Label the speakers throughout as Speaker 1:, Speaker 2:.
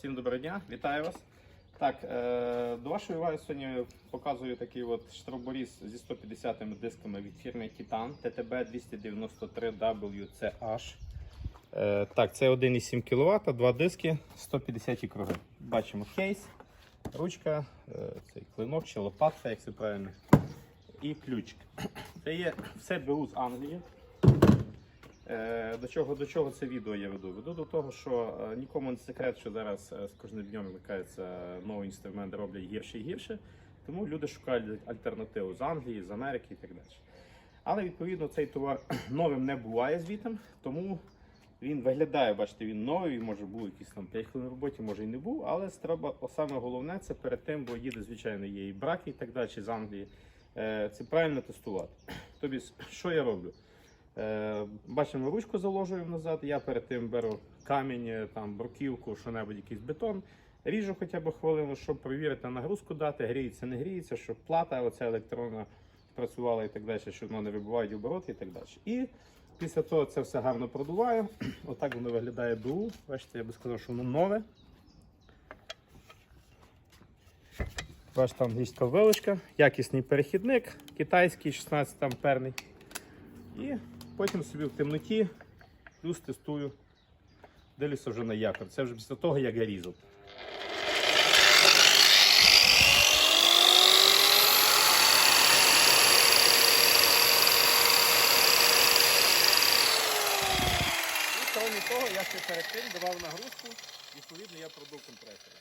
Speaker 1: Всім доброго дня, вітаю вас. Так, е, до вашої уваги сьогодні показую такий от штроборіз зі 150 дисками від фірми Titan TTB 293 WCH. Так, це 1,7 кВт, два диски, 150 круги. Бачимо кейс, ручка, е, цей клинок чи лопатка, як це правильно, і ключик. Це є все БУ з Англії. Е, До чого, до чого це відео я веду? Веду до того, що е, нікому не секрет, що зараз е, з кожним днем викликається новий інструмент, роблять гірше і гірше. Тому люди шукають альтернативу з Англії, з Америки і так далі. Але відповідно цей товар новим не буває звітом, тому він виглядає, бачите, він новий, може був якийсь там 5 хвилин роботі, може і не був, але треба, саме головне це перед тим, бо їде, звичайно, є і браки і так далі з Англії. Це правильно тестувати. Тобі, що я роблю? Е, Бачимо, ручку заложуємо назад. Я перед тим беру камінь, е, там, бруківку, що-небудь, якийсь бетон. Ріжу хоча б хвилину, щоб перевірити нагрузку дати, гріється, не гріється, щоб плата, оця електронна працювала і так далі, щоб воно не вибивають обороти і так далі. І після того це все гарно продуваю. Отак воно виглядає БУ. Бачите, я би сказав, що воно нове. Бачите, англійська вилочка, якісний перехідник, китайський 16 амперний. І потім собі в темноті плюс тестую. Дивлюся вже на якор. Це вже після того, як я різав. Крім того, я ще перед давав нагрузку, відповідно, я продув компресор.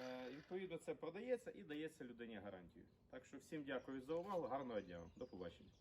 Speaker 1: Е, Відповідно, це продається і дається людині гарантію. Так що всім дякую за увагу, гарного дня. До побачення.